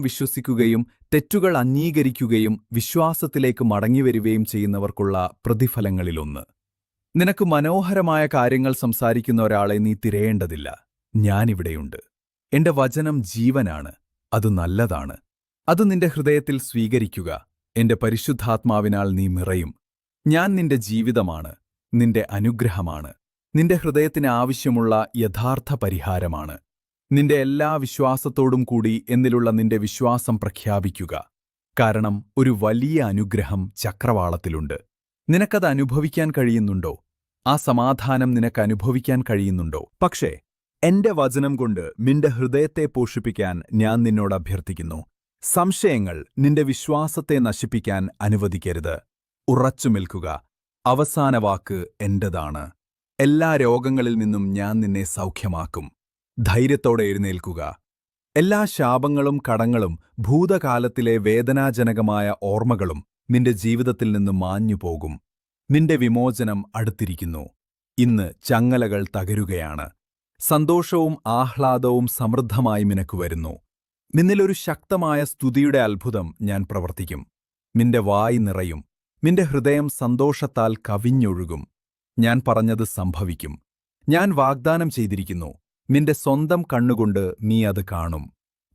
വിശ്വസിക്കുകയും തെറ്റുകൾ അംഗീകരിക്കുകയും വിശ്വാസത്തിലേക്ക് മടങ്ങിവരികയും ചെയ്യുന്നവർക്കുള്ള പ്രതിഫലങ്ങളിലൊന്ന്. നിനക്ക് മനോഹരമായ കാര്യങ്ങൾ സംസാരിക്കുന്ന ഒരാളെ നീ തിരയേണ്ടതില്ല. ഞാനിവിടെയുണ്ട്. എന്റെ വചനം ജീവനാണ്. അത് നല്ലതാണ്. അത് നിന്റെ ഹൃദയത്തിൽ സ്വീകരിക്കുക. എന്റെ പരിശുദ്ധാത്മാവിനാൽ നീ നിറയും. ഞാൻ നിന്റെ ജീവിതമാണ്. നിന്റെ അനുഗ്രഹമാണ്. നിന്റെ ഹൃദയത്തിന് ആവശ്യമുള്ള യഥാർത്ഥ പരിഹാരമാണ്. നിന്റെ എല്ലാ വിശ്വാസത്തോടും കൂടി എന്നിലുള്ള നിന്റെ വിശ്വാസം പ്രഖ്യാപിക്കുക. കാരണം ഒരു വലിയ അനുഗ്രഹം ചക്രവാളത്തിലുണ്ട്. നിനക്കത് അനുഭവിക്കാൻ കഴിയുന്നുണ്ടോ? ആ സമാധാനം നിനക്ക് അനുഭവിക്കാൻ കഴിയുന്നുണ്ടോ? പക്ഷേ എന്റെ വചനം കൊണ്ട് നിന്റെ ഹൃദയത്തെ പോഷിപ്പിക്കാൻ ഞാൻ നിന്നോട് അഭ്യർത്ഥിക്കുന്നു. സംശയങ്ങൾ നിന്റെ വിശ്വാസത്തെ നശിപ്പിക്കാൻ അനുവദിക്കരുത്. ഉറച്ചു നിൽക്കുക. അവസാന വാക്ക് എന്റേതാണ്. എല്ലാ രോഗങ്ങളിൽ നിന്നും ഞാൻ നിന്നെ സൗഖ്യമാക്കും. ധൈര്യത്തോടെ എഴുന്നേൽക്കുക. എല്ലാ ശാപങ്ങളും കടങ്ങളും ഭൂതകാലത്തിലെ വേദനാജനകമായ ഓർമ്മകളും നിന്റെ ജീവിതത്തിൽ നിന്ന് മാഞ്ഞുപോകും നിന്റെ വിമോചനം അടുത്തിരിക്കുന്നു. ഇന്ന് ചങ്ങലകൾ തകരുകയാണ്. സന്തോഷവും ആഹ്ലാദവും സമൃദ്ധമായി നിനക്ക് വരുന്നു. നിന്നിലൊരു ശക്തമായ സ്തുതിയുടെ അത്ഭുതം ഞാൻ പ്രവർത്തിക്കും. നിന്റെ വായി നിറയും. നിന്റെ ഹൃദയം സന്തോഷത്താൽ കവിഞ്ഞൊഴുകും. ഞാൻ പറഞ്ഞത് സംഭവിക്കും. ഞാൻ വാഗ്ദാനം ചെയ്തിരിക്കുന്നു. നിന്റെ സ്വന്തം കണ്ണുകൊണ്ട് നീ അത് കാണും.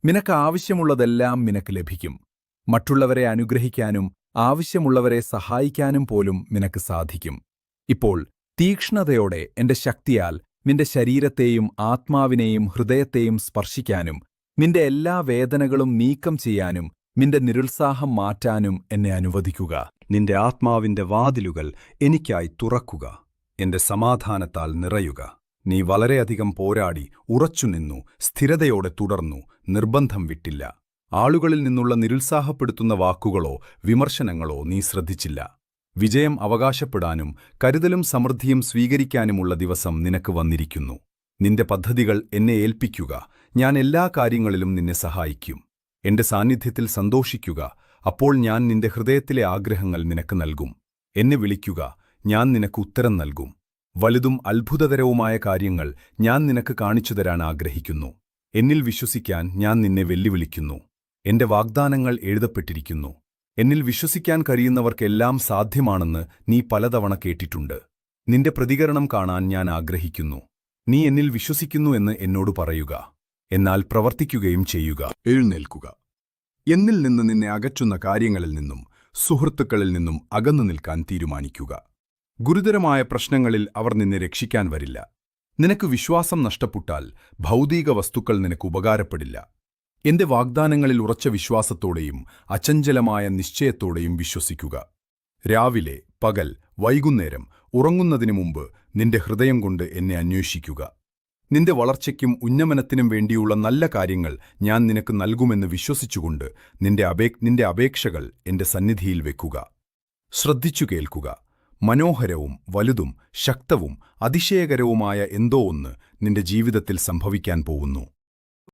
നിനക്ക് ആവശ്യമുള്ളതെല്ലാം നിനക്ക് ലഭിക്കും. മറ്റുള്ളവരെ അനുഗ്രഹിക്കാനും ആവശ്യമുള്ളവരെ സഹായിക്കാനും പോലും നിനക്ക് സാധിക്കും. ഇപ്പോൾ തീക്ഷ്ണതയോടെ എന്റെ ശക്തിയാൽ നിന്റെ ശരീരത്തെയും ആത്മാവിനെയും ഹൃദയത്തെയും സ്പർശിക്കാനും നിന്റെ എല്ലാ വേദനകളും നീക്കം ചെയ്യാനും നിന്റെ നിരുത്സാഹം മാറ്റാനും എന്നെ അനുവദിക്കുക. നിന്റെ ആത്മാവിന്റെ വാതിലുകൾ എനിക്കായി തുറക്കുക. എന്റെ സമാധാനത്താൽ നിറയുക. നീ വളരെയധികം പോരാടി ഉറച്ചുനിന്നു സ്ഥിരതയോടെ തുടർന്നു നിർബന്ധം വിട്ടില്ല. ആളുകളിൽ നിന്നുള്ള നിരുത്സാഹപ്പെടുത്തുന്ന വാക്കുകളോ വിമർശനങ്ങളോ നീ ശ്രദ്ധിച്ചില്ല. വിജയം അവകാശപ്പെടാനും കരുതലും സമൃദ്ധിയും സ്വീകരിക്കാനുമുള്ള ദിവസം നിനക്ക് വന്നിരിക്കുന്നു. നിന്റെ പദ്ധതികൾ എന്നെ ഏൽപ്പിക്കുക. ഞാൻ എല്ലാ കാര്യങ്ങളിലും നിന്നെ സഹായിക്കും. എന്റെ സാന്നിധ്യത്തിൽ സന്തോഷിക്കുക. അപ്പോൾ ഞാൻ നിന്റെ ഹൃദയത്തിലെ ആഗ്രഹങ്ങൾ നിനക്ക് നൽകും. എന്നെ വിളിക്കുക. ഞാൻ നിനക്ക് ഉത്തരം നൽകും. വലുതും അത്ഭുതതരവുമായ കാര്യങ്ങൾ ഞാൻ നിനക്ക് കാണിച്ചു തരാൻ ആഗ്രഹിക്കുന്നു. എന്നിൽ വിശ്വസിക്കാൻ ഞാൻ നിന്നെ വെല്ലുവിളിക്കുന്നു. എന്റെ വാഗ്ദാനങ്ങൾ എഴുതപ്പെട്ടിരിക്കുന്നു. എന്നിൽ വിശ്വസിക്കാൻ കഴിയുന്നവർക്കെല്ലാം സാധ്യമാണെന്ന് നീ പലതവണ കേട്ടിട്ടുണ്ട്. നിന്റെ പ്രതികരണം കാണാൻ ഞാൻ ആഗ്രഹിക്കുന്നു. നീ എന്നിൽ വിശ്വസിക്കുന്നു എന്ന് എന്നോട് പറയുക. എന്നാൽ പ്രവർത്തിക്കുകയും ചെയ്യുക. എഴുന്നേൽക്കുക. എന്നിൽ നിന്ന് നിന്നെ അകറ്റുന്ന കാര്യങ്ങളിൽ നിന്നും സുഹൃത്തുക്കളിൽ നിന്നും അകന്നു നിൽക്കാൻ തീരുമാനിക്കുക. ഗുരുതരമായ പ്രശ്നങ്ങളിൽ അവർ നിന്നെ രക്ഷിക്കാൻ വരില്ല. നിനക്ക് വിശ്വാസം നഷ്ടപ്പെട്ടാൽ ഭൗതിക വസ്തുക്കൾ നിനക്ക് ഉപകാരപ്പെടില്ല. എന്റെ വാഗ്ദാനങ്ങളിൽ ഉറച്ച വിശ്വാസത്തോടെയും അചഞ്ചലമായ നിശ്ചയത്തോടെയും വിശ്വസിക്കുക. രാവിലെ പകൽ വൈകുന്നേരം ഉറങ്ങുന്നതിനു മുമ്പ് നിന്റെ ഹൃദയം കൊണ്ട് എന്നെ അന്വേഷിക്കുക. നിന്റെ വളർച്ചയ്ക്കും ഉന്നമനത്തിനും വേണ്ടിയുള്ള നല്ല കാര്യങ്ങൾ ഞാൻ നിനക്ക് നൽകുമെന്ന് വിശ്വസിച്ചുകൊണ്ട് നിന്റെ അപേ നിന്റെ അപേക്ഷകൾ എന്റെ സന്നിധിയിൽ വെക്കുക. ശ്രദ്ധിച്ചു കേൾക്കുക. മനോഹരവും വലുതും ശക്തവും അതിശയകരവുമായ എന്തോ ഒന്ന് നിന്റെ ജീവിതത്തിൽ സംഭവിക്കാൻ പോകുന്നു